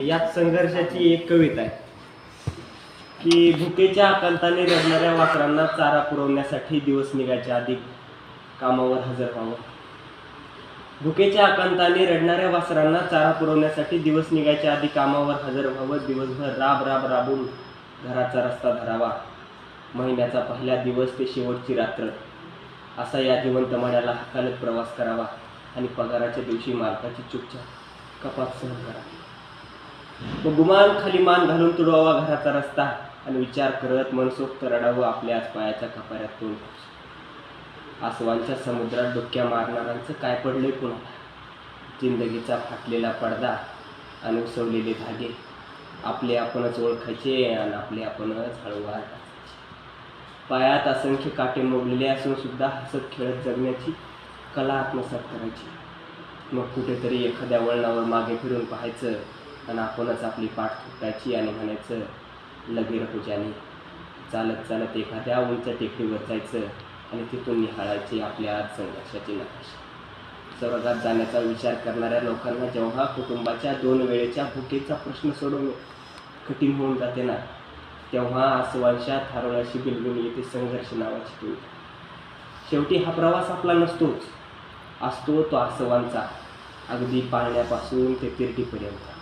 यात संघर्षाची एक कविता आहे. की भुकेच्या आकांताने रडणाऱ्या वासरांना चारा पुरवण्यासाठी दिवस निघायच्या आधी कामावर हजर व्हावं. भुकेच्या आकांताने रडणाऱ्या वासरांना चारा पुरवण्यासाठी दिवस निघायच्या आधी कामावर हजर व्हावं. दिवसभर राब राब राबून घराचा रस्ता धरावा. महिन्याचा पहिला दिवस ते शेवटची रात्र. असा या जिवंत माड्याला हकालत प्रवास करावा आणि पगाराच्या दिवशी मालकाची चुपचाप कपात सहन करावी. मग गुमान खाली मान घालून तुडवावा घराचा रस्ता आणि विचार करत मनसोक्त रडावं आपल्या पायाच्या कपाऱ्यात तोंड आसवांच्या समुद्रात डुक्क्या मारणाऱ्यांचं काय पडले कुणाला जिंदगीचा फाटलेला पडदा आणि उसवलेले धागे. आपले आपणच ओळखायचे आणि आपले आपणच हळूवार पायात असंख्य काटे मोडलेले असून सुद्धा हसत खेळत जगण्याची कला आत्मसात करायची. मग कुठेतरी एखाद्या वळणावर मागे फिरून पाहायचं आणि आपणच आपली पाठ थुटायची आणि म्हणायचं लगे पूजाने चालत चालत एखाद्या उंच टेकडीवर जायचं आणि तिथून निहाळायचे आपल्या आज संघर्षाची नकाशा. स्वर्गात जाण्याचा विचार करणाऱ्या लोकांना जेव्हा कुटुंबाच्या दोन वेळेच्या भुकेचा प्रश्न सोडून कठीण होऊन जाते ना तेव्हा आसवांच्या हरवण्याची बिलगुल येते संघर्ष नावाची कविता शेवटी हा प्रवास आपला नसतोच असतो तो आसवांचा अगदी पाळण्यापासून ते तिरटीपर्यंत.